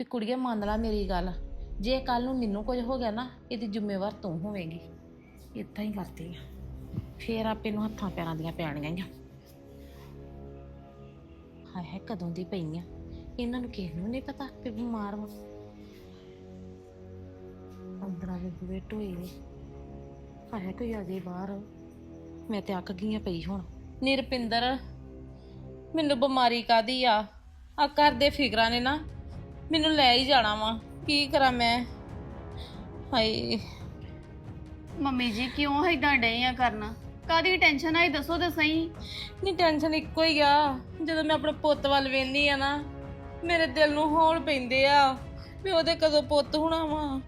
ਵੀ ਕੁੜੀਏ ਮੰਨ ਲੈ ਮੇਰੀ ਗੱਲ। ਜੇ ਕੱਲ ਨੂੰ ਮੈਨੂੰ ਕੁਝ ਹੋ ਗਿਆ ਨਾ, ਇਹਦੀ ਜ਼ਿੰਮੇਵਾਰ ਤੂੰ ਹੋਵੇਂਗੀ। ਇਦਾਂ ਹੀ ਕਰਦੀ ਆ। ਫੇਰ ਆਪੇ ਨੂੰ ਹੱਥਾਂ ਪੈਰਾਂ ਦੀਆਂ ਪੈਣੀਆਂ ਆ। ਹਾਏ ਹਾਏ, ਕਦੋਂ ਦੀ ਪਈ ਆ? ਇਹਨਾਂ ਨੂੰ ਕਿਸੇ ਨੂੰ ਨਹੀਂ ਪਤਾ ਕਿ ਬਿਮਾਰ ਵਾ। ਅੰਦਰਾਂ ਦੇ ਬੂਹੇ ਢੋਏ ਨੇ। ਹਾਏ ਕੋਈ ਆ ਜੇ ਬਾਹਰ। ਮੈਂ ਤੇ ਅੱਕ ਗਈ ਆ ਪਈ ਹੁਣ। ਨਿਰਪਿੰਦਰ, ਮੈਨੂੰ ਬਿਮਾਰੀ ਕਾਦੀ ਆ? ਆ ਘਰ ਦੇ ਫਿਕਰਾਂ ਨੇ ਨਾ ਮੈਨੂੰ ਲੈ ਹੀ ਜਾਣਾ ਵਾ। ਕੀ ਕਰਾਂ ਮੈਂ? ਹਾਏ। ਮੰਮੀ ਜੀ ਕਿਉਂ ਏਦਾਂ ਡੇ ਆ ਕਰਨਾ ਕਾਦੀ ਟੈਨਸ਼ਨ ਆਈ ਦੱਸੋ ਤਾਂ ਸਹੀ। ਨਹੀਂ ਟੈਨਸ਼ਨ ਇੱਕੋ ਹੀ ਆ। ਜਦੋਂ ਮੈਂ ਆਪਣੇ ਪੁੱਤ ਵੱਲ ਵੇਂਦੀ ਆ ਨਾ ਮੇਰੇ ਦਿਲ ਨੂੰ ਹੌਲ ਪੈਂਦੇ ਆ ਵੀ ਉਹਦੇ ਕਦੋਂ ਪੁੱਤ ਹੋਣਾ ਵਾ।